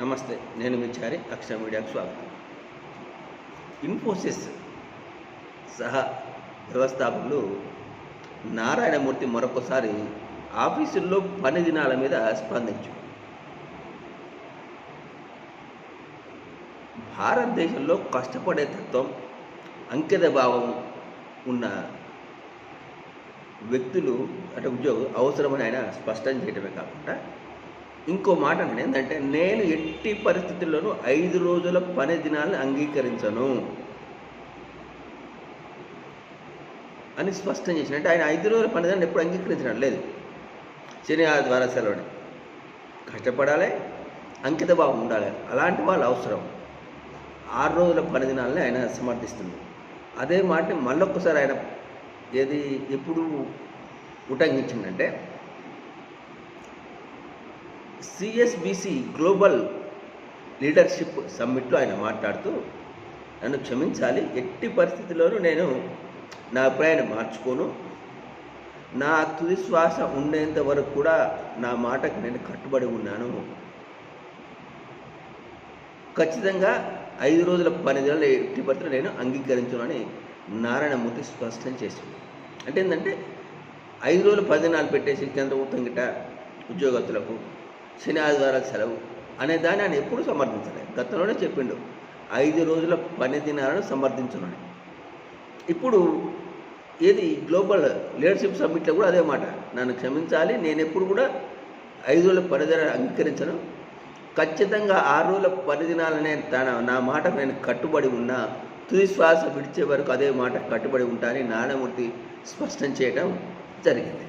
నమస్తే నేను మీ చారి అక్షర మీడియాకు స్వాగతం. ఇన్ఫోసిస్ సహా వ్యవస్థాపకులు నారాయణమూర్తి మరొకసారి ఆఫీసుల్లో పని దినాల మీద స్పందించు. భారతదేశంలో కష్టపడే తత్వం అంకిత భావం ఉన్న వ్యక్తులు అంటే ఉద్యోగం అవసరమని ఆయన స్పష్టం చేయడమే కాకుండా ఇంకో మాట నేను ఏంటంటే నేను ఎట్టి పరిస్థితుల్లోనూ ఐదు రోజుల పని దినాలను అంగీకరించను అని స్పష్టం చేసిన అంటే ఆయన ఐదు రోజుల పని దినాన్ని ఎప్పుడు అంగీకరించడం లేదు. శని ఆదివారం సెలవుని. కష్టపడాలి అంకిత భావం ఉండాలి అలాంటి వాళ్ళు అవసరం. ఆరు రోజుల పని దినాలని ఆయన సమర్థిస్తుంది. అదే మాటని మళ్ళొక్కసారి ఆయన ఏది ఎప్పుడు ఉటంకించిందంటే సిఎస్బిసి గ్లోబల్ లీడర్షిప్ సమ్మిట్లో ఆయన మాట్లాడుతూ నన్ను క్షమించాలి. ఎట్టి పరిస్థితుల్లోనూ నేను నా అభిప్రాయాన్ని మార్చుకోను. నా తుది శ్వాస ఉండేంత వరకు కూడా నా మాటకు నేను కట్టుబడి ఉన్నాను. ఖచ్చితంగా ఐదు రోజుల పని దినాలు ఎట్టి పరిస్థితులు నేను అంగీకరించునని నారాయణమూర్తి స్పష్టం చేసింది అంటే ఏంటంటే ఐదు రోజులు పది దినాలు పెట్టేసి కేంద్ర ప్రభుత్వం గిట్ట ఉద్యోగస్తులకు శని ఆదివారాలు సెలవు అనే దాన్ని ఆయన ఎప్పుడు సమర్థించలేదు గతంలోనే చెప్పిండు. ఐదు రోజుల పని దినాలను సమర్థించున్నాడు ఇప్పుడు ఏది గ్లోబల్ లీడర్షిప్ సమ్మిట్లో కూడా అదే మాట. నన్ను క్షమించాలి నేను ఎప్పుడు కూడా ఐదు రోజుల పని అంగీకరించను. ఖచ్చితంగా ఆరు రోజుల పనిదినాలనే తన నా మాటకు నేను కట్టుబడి ఉన్నా తుది శ్వాస విడిచే వరకు అదే మాట కట్టుబడి ఉంటానని నారాయణమూర్తి స్పష్టం చేయడం జరిగింది.